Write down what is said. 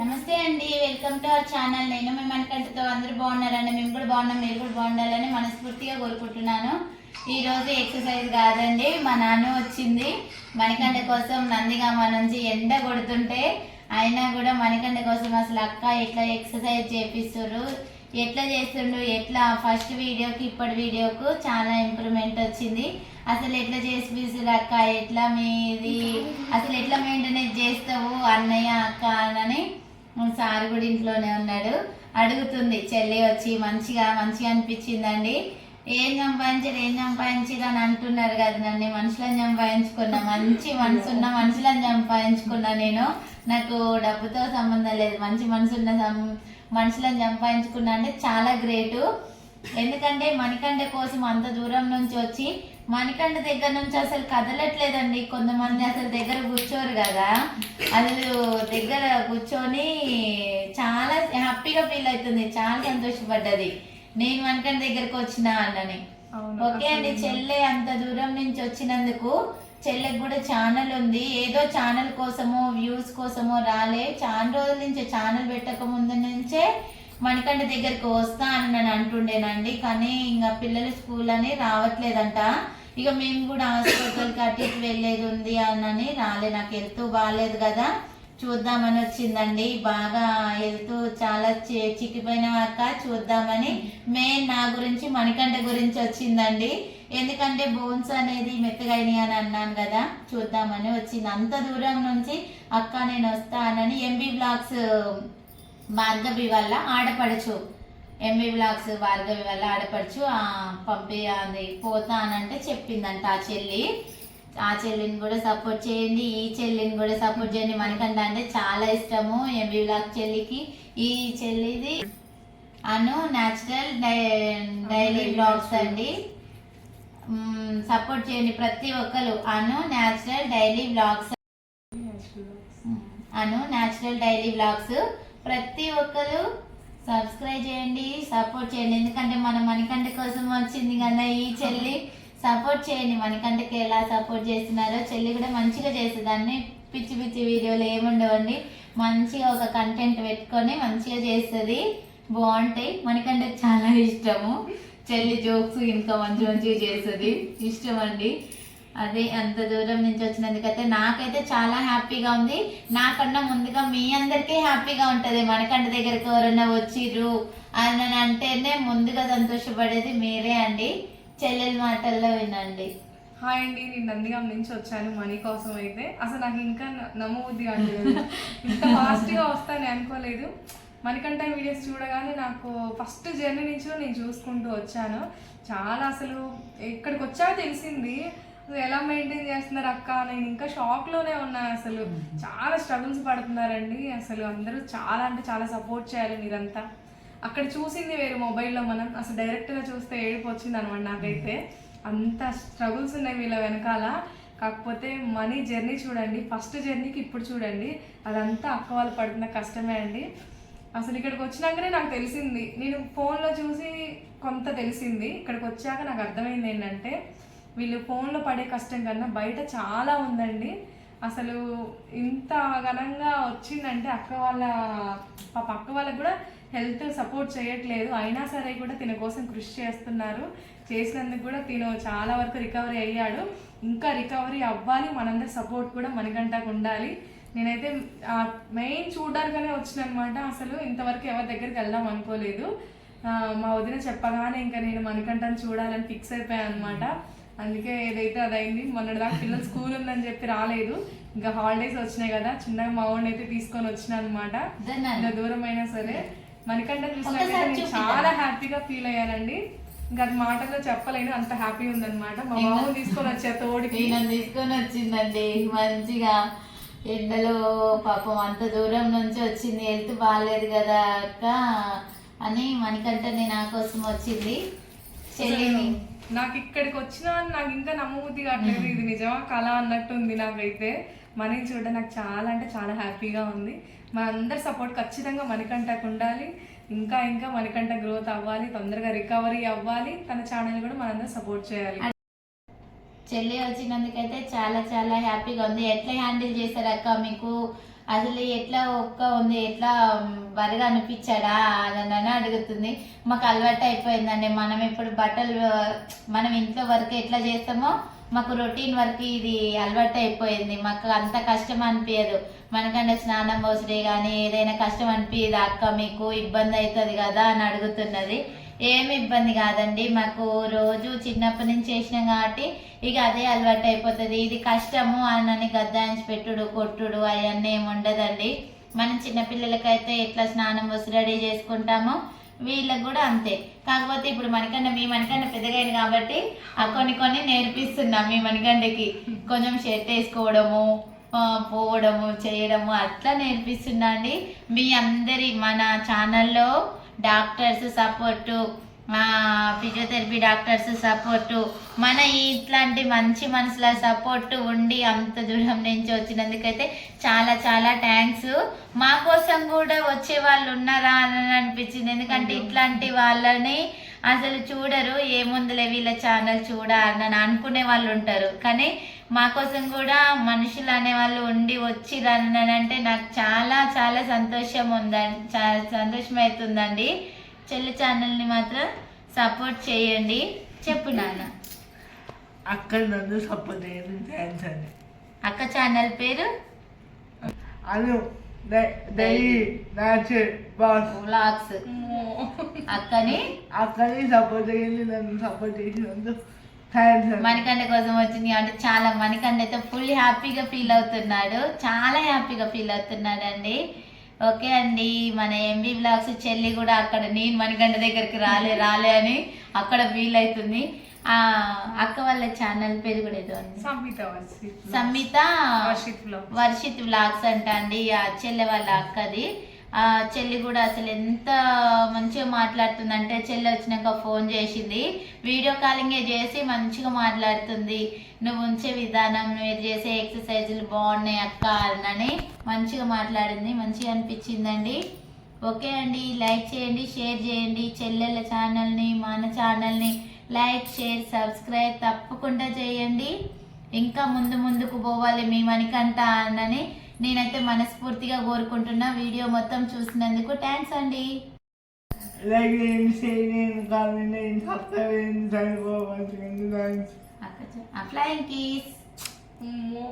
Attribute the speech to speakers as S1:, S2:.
S1: నమస్తే అండి welcome to our channel. నేను మేము మనకంటతో అందరూ బాగున్నారండి. మేము కూడా బాగున్నాం మీరు కూడా బాగుండాలని మనస్ఫూర్తిగా కోరుకుంటున్నాను. ఈరోజు ఎక్సర్సైజ్ కాదండి మా నాన్న వచ్చింది. మణికంట కోసం నందిగామ నుంచి ఎండ కొడుతుంటే అయినా కూడా మణికంట కోసం అసలు అక్క ఎట్లా ఎక్సర్సైజ్ చేపిస్తారు ఎట్లా చేస్తుండ్రు ఎట్లా? ఫస్ట్ వీడియోకి ఇప్పటి వీడియోకు చాలా ఇంప్రూవ్మెంట్ వచ్చింది. అసలు ఎట్లా చేసి అక్క? ఎట్లా మీది? అసలు ఎట్లా మెయింటెనెన్స్ చేస్తావు అన్నయ్య అక్క అని సార్ కూడా ఇంట్లోనే ఉన్నాడు. అడుగుతుంది చెల్లి వచ్చి మంచిగా మంచిగా అనిపించిందండి. ఏం సంపాదించారు ఏం సంపాదించారు అని అంటున్నారు కదా నన్ను. మనుషులను సంపాదించుకున్నా మంచి మనసు ఉన్న మనుషులను సంపాదించుకున్నా నేను. నాకు డబ్బుతో సంబంధం లేదు. మంచి మనసు ఉన్న సం- మనుషులను సంపాదించుకున్నా అంటే చాలా గ్రేటు. ఎందుకంటే మణికంఠ కోసం అంత దూరం నుంచి వచ్చి మణికంఠ దగ్గర నుంచి అసలు కదలట్లేదండి. కొంతమంది అసలు దగ్గర కూర్చోరు కదా. అసలు దగ్గర కూర్చొని చాలా హ్యాపీగా ఫీల్ అవుతుంది. చాలా సంతోషపడ్డది. నేను మణికంఠ దగ్గరకు వచ్చిన అన్నని. ఓకే అండి చెల్లె అంత దూరం నుంచి వచ్చినందుకు చెల్లెకి కూడా ఛానల్ ఉంది. ఏదో ఛానల్ కోసమో వ్యూస్ కోసమో రాలే. చాలా రోజుల నుంచి ఛానల్ పెట్టక ముందు నుంచే మణికంఠ దగ్గరికి వస్తా అని నేను అంటుండేనండి. కానీ ఇంకా పిల్లలు స్కూల్ అని రావట్లేదంట. ఇక మేము కూడా హాస్పిటల్కి అటు ఇటు వెళ్ళేది ఉంది అని రాలే నాకు హెల్త్ బాగాలేదు కదా చూద్దామని వచ్చిందండి. బాగా హెల్త్ చాలా చి- చిక్కిపోయిన అక్క చూద్దామని మెయిన్ నా గురించి మణికంఠ గురించి వచ్చిందండి. ఎందుకంటే బోన్స్ అనేది మెత్తగైనవి అని అన్నాను కదా చూద్దామని వచ్చింది. అంత దూరం నుంచి అక్క నేను వస్తానని ఎంబీ బ్లాక్స్ భార్గవి వల్ల ఆడపడచు ఎంబీ బ్లాగ్స్ భార్గవి వల్ల ఆడపడచ్చు ఆ, పంపి అది పోతా అని అంటే చెప్పిందంట ఆ చెల్లి. ఆ చెల్లిని కూడా సపోర్ట్ చేయండి ఈ చెల్లిని కూడా సపోర్ట్ చేయండి మనకంట అంటే చాలా ఇష్టము ఎంబీ బ్లాగ్ చెల్లికి. ఈ చెల్లిది అను న్యాచురల్ డైలీ బ్లాగ్స్ అండి. సపోర్ట్ చేయండి ప్రతి ఒక్కరు. Anu natural daily blogs Anu natural daily blogs ప్రతి ఒక్కరు సబ్స్క్రైబ్ చేయండి సపోర్ట్ చేయండి. ఎందుకంటే మన మణికంఠ కోసం వచ్చింది కదా ఈ చెల్లి. సపోర్ట్ చేయండి. మణికంఠకి ఎలా సపోర్ట్ చేస్తున్నారో చెల్లి కూడా మంచిగా చేసేదాన్ని. పిచ్చి పిచ్చి వీడియోలు ఏముండవండి. మంచిగా ఒక కంటెంట్ పెట్టుకొని మంచిగా చేస్తుంది. బాగుంటాయి. మణికంఠకి చాలా ఇష్టము. చెల్లి జోక్స్ ఇంకా మంచి మంచిగా చేస్తుంది. ఇష్టం అండి అదే అంత దూరం నుంచి వచ్చినందుకైతే నాకైతే చాలా హ్యాపీగా ఉంది. నాకన్నా ముందుగా మీ అందరికీ హ్యాపీగా ఉంటది. మనకంట దగ్గరకు ఎవరైనా వచ్చిర్రు అని అంటేనే ముందుగా సంతోషపడేది మీరే అండి. చెల్లెల మాటల్లో వినండి.
S2: హాయ్ అండి నేను నందిగాం నుంచి వచ్చాను మనీ కోసం అయితే. అసలు నాకు ఇంకా నమ్మబుద్ధి కావట్లేదు. ఇంత ఫాస్ట్గా వస్తాను అనుకోలేదు. మణికంఠ వీడియోస్ చూడగానే నాకు ఫస్ట్ జర్నీ నుంచి నేను చూసుకుంటూ వచ్చాను. చాలా అసలు ఇక్కడికి వచ్చాక తెలిసింది. నువ్వు ఎలా మెయింటైన్ చేస్తున్నారు అక్క? నేను ఇంకా షాక్లోనే ఉన్నాను అసలు. చాలా స్ట్రగుల్స్ పడుతున్నారండి. అసలు అందరూ చాలా అంటే చాలా సపోర్ట్ చేయాలి మీరంతా. అక్కడ చూసింది వేరు మొబైల్లో మనం. అసలు డైరెక్ట్గా చూస్తే ఏడుపు వచ్చింది అనమాట నాకైతే. అంత స్ట్రగుల్స్ ఉన్నాయి వీళ్ళ వెనకాల. కాకపోతే మనీ జర్నీ చూడండి. ఫస్ట్ జర్నీకి ఇప్పుడు చూడండి. అదంతా అక్క వాళ్ళు పడుతున్న కష్టమే అండి. అసలు ఇక్కడికి వచ్చినాకనే నాకు తెలిసింది. నేను ఫోన్లో చూసి కొంత తెలిసింది. ఇక్కడికి వచ్చాక నాకు అర్థమైంది ఏంటంటే వీళ్ళు ఫోన్లో పడే కష్టం కన్నా బయట చాలా ఉందండి. అసలు ఇంత ఘనంగా వచ్చిందంటే అక్క వాళ్ళ పాప అక్క వాళ్ళకు కూడా హెల్త్ సపోర్ట్ చేయట్లేదు. అయినా సరే కూడా తిన కోసం కృషి చేస్తున్నారు. చేసినందుకు కూడా తిను చాలా వరకు రికవరీ అయ్యాడు. ఇంకా రికవరీ అవ్వాలి మనందరి సపోర్ట్ కూడా మనకంటాకు ఉండాలి. నేనైతే మెయిన్ చూడడానికనే వచ్చిన అనమాట అసలు ఇంతవరకు ఎవరి దగ్గరికి వెళ్దాం అనుకోలేదు. మా వదిన చెప్పగానే ఇంకా నేను మణికంఠని చూడాలని ఫిక్స్ అయిపోయాను అనమాట అందుకే ఏదైతే అదైంది మొన్నటిదాకా పిల్లలు స్కూల్ ఉందని చెప్పి రాలేదు. ఇంకా హాలిడేస్ వచ్చినాయి కదా చిన్నగా మా వాడిని అయితే తీసుకొని వచ్చిన అనమాట. ఎంత దూరం అయినా సరే. చూసినాక
S1: ఒక్కసారి
S2: నేను. చాలా హ్యాపీగా ఫీల్ అయ్యానండి. ఇంకా అది మాటల్లో చెప్పలేను అంత హ్యాపీ ఉందన్నమాట. మా బాబుని తీసుకొని వచ్చా తోడికి.
S1: తీసుకొని వచ్చిందండి. మంచిగా ఎండలో పాపం అంత దూరం నుంచి వచ్చింది. హెల్త్ బాగాలేదు కదా అక్క అని మణికంఠని నా కోసం వచ్చింది.
S2: నాకు ఇక్కడికి వచ్చినా నాకు ఇంకా నమ్మబుద్ధి కావట్లేదు. ఇది నిజమా కళ అన్నట్టుంది నాకైతే. మనీని చూడడం నాకు చాలా అంటే చాలా హ్యాపీగా ఉంది. మన అందరి సపోర్ట్ ఖచ్చితంగా మణికంఠకు ఉండాలి. ఇంకా ఇంకా మణికంఠ గ్రోత్ అవ్వాలి తొందరగా రికవరీ అవ్వాలి. తన ఛానల్ కూడా మనందరం సపోర్ట్ చేయాలి.
S1: చెల్లి వచ్చినందుకైతే చాలా చాలా హ్యాపీగా ఉంది. ఎట్లా హ్యాండిల్ చేశారు అక్క మీకు? అసలు ఎట్లా ఒక్క ఉంది ఎట్లా బరిగా అనిపించాడా అని అడుగుతుంది. మాకు అలవాటు అయిపోయిందండి. మనం ఇప్పుడు బట్టలు మనం ఇంట్లో వర్క్ ఎట్లా చేస్తామో మాకు రొటీన్ వర్క్ ఇది అలవాటు అయిపోయింది. మాకు అంత కష్టం అనిపించదు మనకంటే స్నానం పోసడే కానీ ఏదైనా కష్టం అనిపించదు అక్క మీకు ఇబ్బంది అవుతుంది కదా అని అడుగుతున్నది. ఏమి ఇబ్బంది కాదండి. మాకు రోజు చిన్నప్పటి నుంచి చేసినాం కాబట్టి ఇక అదే అలవాటు అయిపోతుంది. ఇది కష్టము అని గద్దాయించి పెట్టుడు కొట్టుడు అవన్నీ ఏమి ఉండదండి. మనం చిన్నపిల్లలకైతే ఎట్లా స్నానం వస్తు రెడీ చేసుకుంటామో వీళ్ళకి కూడా అంతే. కాకపోతే ఇప్పుడు మనకన్నా మీ మనకన్నా పెద్దగైన కాబట్టి ఆ కొన్ని కొన్ని నేర్పిస్తున్నాం మీ మనకండకి కొంచెం షర్ట్ వేసుకోవడము పోవడము చేయడము అట్లా నేర్పిస్తున్నా అండి. మీ అందరి మన ఛానల్లో doctors support physiotherapy doctors support మన ఇట్లాంటి మంచి మనసుల సపోర్ట్ ఉండి అంత దూరం నుంచి వచ్చినందుకైతే చాలా చాలా థ్యాంక్స్. మా కోసం కూడా వచ్చే వాళ్ళు ఉన్నారా అని అనిపించింది. ఎందుకంటే ఇట్లాంటి వాళ్ళని అసలు చూడరు. ఏముందులే వీళ్ళ ఛానల్ చూడ అని అనుకునే వాళ్ళు ఉంటారు. కానీ మా కోసం కూడా మనుషులు అనే వాళ్ళు ఉండి వచ్చి అంటే నాకు చాలా చాలా సంతోషం ఉందండి. చాలా సంతోషం అవుతుందండి చెల్లి ఛానల్ని మాత్రం సపోర్ట్ చేయండి. చెప్పు నాన్న.
S3: అక్కడ నన్ను సపోర్ట్ చేయడం. థ్యాంక్స్ అండి.
S1: అక్క ఛానల్ పేరు?
S3: అను
S1: అక్కని?
S3: అక్కడిని సపోర్ట్ చేయండి. నన్ను సపోర్ట్ చేసినందుకు
S1: మణికండ కోసం వచ్చింది అంటే చాలా మణికండ అయితే ఫుల్ హ్యాపీగా ఫీల్ అవుతున్నాడు. చాలా హ్యాపీగా ఫీల్ అవుతున్నాడు అండి ఓకే అండి మన ఎంబీ బ్లాగ్స్ చెల్లి కూడా అక్కడ నేను మణికండ దగ్గరికి రాలే రాలే అని అక్కడ ఫీల్ అవుతుంది. ఆ అక్క వాళ్ళ ఛానల్ పేరు కూడా ఏదో
S2: సంహిత వర్షిత్
S1: సంహిత
S2: వర్షిత్
S1: వ్లాగ్స్ అంట అండి. ఆ చెల్లె వాళ్ళ అక్కది. చెల్లి కూడా అసలు ఎంత మంచిగా మాట్లాడుతుంది చెల్లి వచ్చినాక ఫోన్ చేసింది. వీడియో కాలింగే చేసి మంచిగా మాట్లాడుతుంది. నువ్వు ఉంచే విధానం మీరు చేసే ఎక్సర్సైజులు బాగున్నాయి అక్క అని మంచిగా మాట్లాడింది. మంచిగా అనిపించిందండి. ఓకే అండి లైక్ చేయండి షేర్ చేయండి. చెల్లెళ్ళ ఛానల్ని మన ఛానల్ని లైక్ షేర్ సబ్స్క్రైబ్ తప్పకుండా చేయండి. ఇంకా ముందు ముందుకు పోవాలి మీ మణికంట అని నేనైతే మనస్ఫూర్తిగా కోరుకుంటున్నా. వీడియో మొత్తం చూసినందుకు థ్యాంక్స్ అండి.
S3: లైక్ చేయండి షేర్ చేయండి కామెంట్ చేయండి సబ్స్క్రైబ్ చేయండి చనిపోవాలి థ్యాంక్స్.
S1: అక్క ఫ్లయింగ్ కీస్.
S2: అమ్మో.